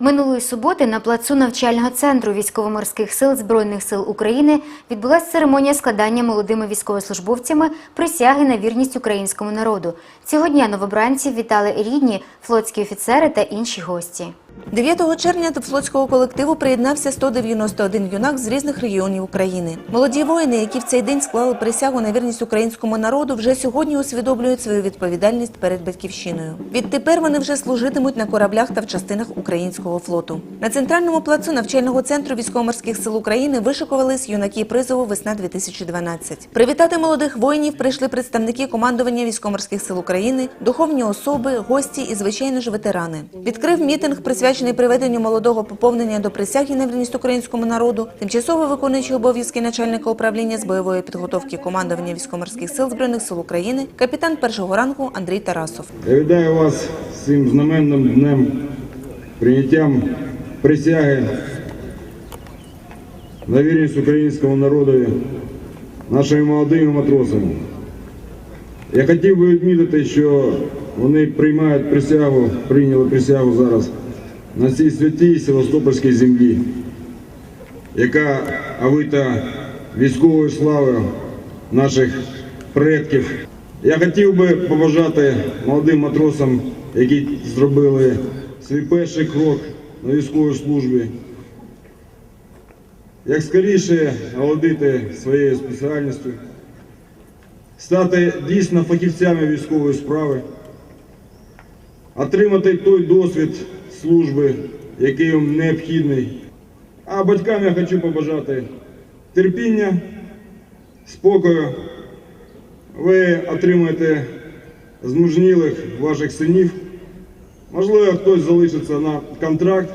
Минулої суботи на плацу навчального центру військово-морських сил Збройних сил України відбулася церемонія складання молодими військовослужбовцями присяги на вірність українському народу. Цього дня новобранців вітали рідні, флотські офіцери та інші гості. 9 червня до флотського колективу приєднався 191 юнак з різних регіонів України. Молоді воїни, які в цей день склали присягу на вірність українському народу, вже сьогодні усвідомлюють свою відповідальність перед батьківщиною. Відтепер вони вже служитимуть на кораблях та в частинах українського флоту. На центральному плацу навчального центру військово-морських сил України вишикувались юнаки призову Весна 2012 Привітати молодих воїнів прийшли представники командування військово-морських сил України, духовні особи, гості і звичайно ж ветерани. Відкрив мітинг, присвячений приведенню молодого поповнення до присяги на вірність українському народу, тимчасово виконуючий обов'язки начальника управління з бойової підготовки командування військово-морських сил збройних сил України, капітан першого ранку Андрій Тарасов. Я вас цим знаменним днем, прийняттям присяги на вірність українському народові нашими молодими матросами. Я хотів би відмітити, що вони приймають присягу, прийняли присягу зараз на цій святій Севастопольській землі, яка авита військовою славою наших предків. Я хотів би побажати молодим матросам, які зробили свій перший крок на військовій службі, як скоріше володити своєю спеціальністю, стати дійсно фахівцями військової справи, отримати той досвід служби, який їм необхідний. А батькам я хочу побажати терпіння, спокою. Ви отримаєте змужнілих ваших синів. Можливо, хтось залишиться на контракт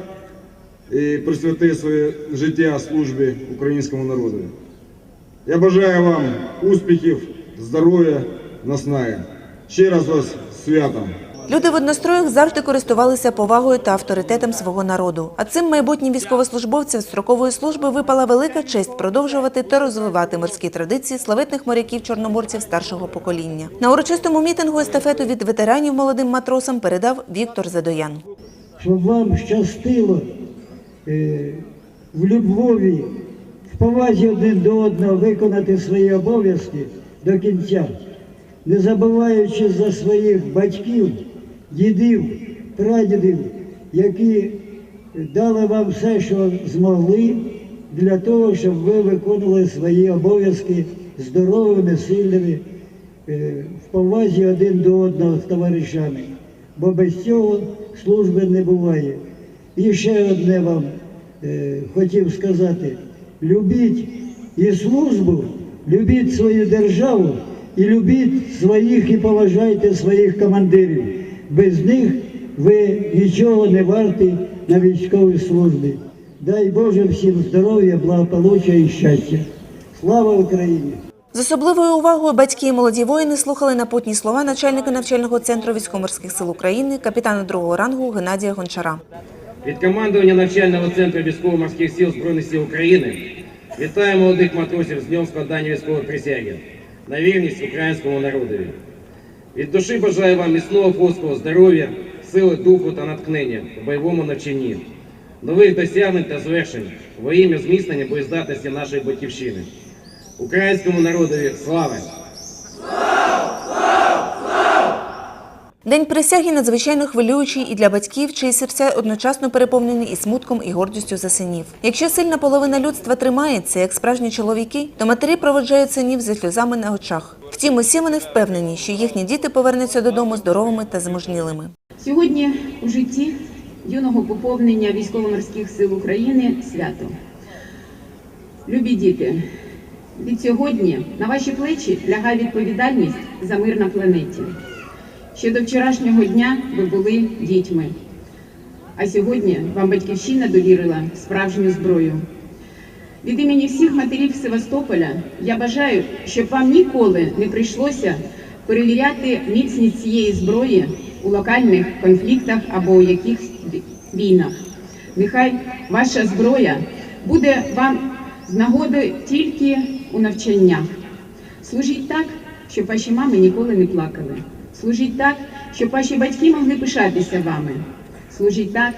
і присвятить своє життя службі українському народу. Я бажаю вам успіхів, здоров'я, наснаги. Ще раз вас святом! Люди в одностроях завжди користувалися повагою та авторитетом свого народу. А цим майбутнім військовослужбовцям строкової служби випала велика честь продовжувати та розвивати морські традиції славетних моряків-чорноморців старшого покоління. На урочистому мітингу естафету від ветеранів молодим матросам передав Віктор Задоян. щоб вам щастило е, в любові, в повазі один до одного виконати свої обов'язки до кінця, не забуваючи за своїх батьків, дідів, прадідів, які дали вам все, що змогли, для того, щоб ви виконували свої обов'язки здоровими, сильними, е, в повазі один до одного з товаришами. Бо без цього служби не буває. І ще одне вам е, хотів сказати: любіть і службу, любіть свою державу і любіть своїх і поважайте своїх командирів. Без них ви нічого не варті на військовій службі. Дай Боже всім здоров'я, благополуччя і щастя. Слава Україні! З особливою увагою батьки і молоді воїни слухали напутні слова начальника навчального центру військово-морських сил України, капітана другого рангу Геннадія Гончара. Від командування навчального центру військово-морських сил Збройних сил України вітаю молодих матросів з днем складання військової присяги на вірність українському народові. Від душі бажаю вам міцного флотського здоров'я, сили духу та натхнення у бойовому навчанні, нових досягнень та звершень во ім'я зміцнення боєздатності нашої батьківщини. Українському народові слава! День присяги надзвичайно хвилюючий і для батьків, чиї серця одночасно переповнені і смутком, і гордістю за синів. Якщо сильна половина людства тримається, як справжні чоловіки, то матері проводжають синів зі сльозами на очах. Втім, усі вони впевнені, що їхні діти повернуться додому здоровими та змужнілими. Сьогодні у житті юного поповнення військово-морських сил України свято. Любі діти, від сьогодні на ваші плечі лягає відповідальність за мир на планеті. Ще до вчорашнього дня ви були дітьми, а сьогодні вам батьківщина довірила справжню зброю. Від імені всіх матерів Севастополя я бажаю, щоб вам ніколи не прийшлося перевіряти міцність цієї зброї у локальних конфліктах або у якихось війнах. Нехай ваша зброя буде вам з нагоди тільки у навчаннях. Служіть так, щоб ваші мами ніколи не плакали. Служіть так, щоб ваші батьки могли пишатися вами. Служіть так,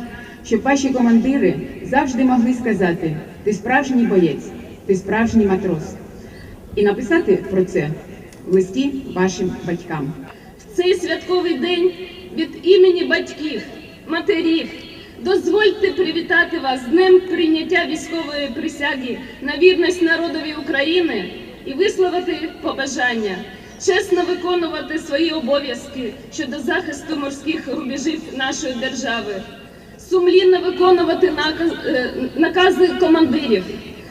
щоб ваші командири завжди могли сказати: ти справжній боєць, ти справжній матрос. І написати про це в листі вашим батькам. В цей святковий день від імені батьків, матерів, дозвольте привітати вас з днем прийняття військової присяги на вірність народові України і висловити побажання чесно виконувати свої обов'язки щодо захисту морських рубежів нашої держави, сумлінно виконувати наказ- е, накази командирів,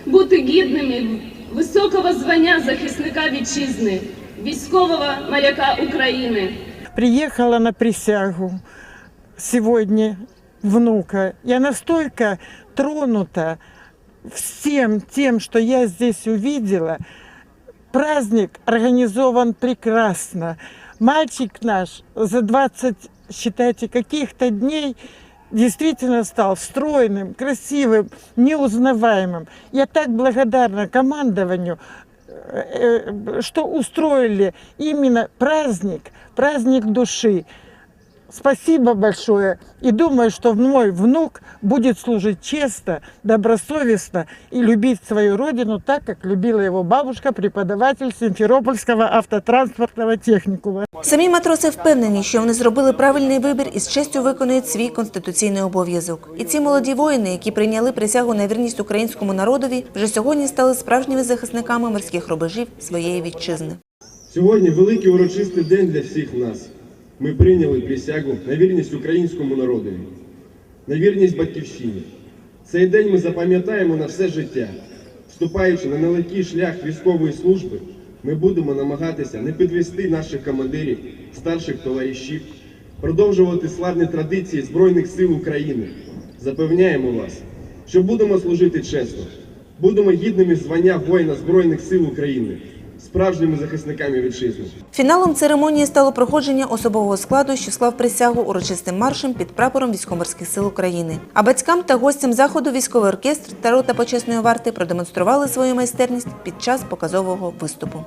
бути гідними високого звання захисника вітчизни, військового моряка України. приехала на присягу сегодня внука. Я настолько тронута всем тем, что я здесь увидела Праздник организован прекрасно. Мальчик наш за 20, считайте, каких-то дней действительно стал стройным, красивым, неузнаваемым. Я так благодарна командованию, э, э, что устроили именно праздник, праздник души. Спасибо большое. И думаю, что мой внук будет служить честно, добросовестно и любить свою родину так, как любила его бабушка, преподаватель Симферопольского автотранспортного техникума. Самі матроси впевнені, що вони зробили правильний вибір і з честю виконують свій конституційний обов'язок. І ці молоді воїни, які прийняли присягу на вірність українському народові, вже сьогодні стали справжніми захисниками морських рубежів своєї вітчизни. Сьогодні великий урочистий день для всіх нас. Ми прийняли присягу на вірність українському народові, на вірність батьківщині. Цей день ми запам'ятаємо на все життя. Вступаючи на нелегкий шлях військової служби, ми будемо намагатися не підвести наших командирів, старших товаришів, продовжувати славні традиції Збройних сил України. Запевняємо вас, що будемо служити чесно, будемо гідними звання воїна Збройних сил України, справжніми захисниками вітчизни. Фіналом церемонії стало проходження особового складу, що склав присягу урочистим маршем під прапором військово-морських сил України. А батькам та гостям заходу військовий оркестр та рота почесної варти продемонстрували свою майстерність під час показового виступу.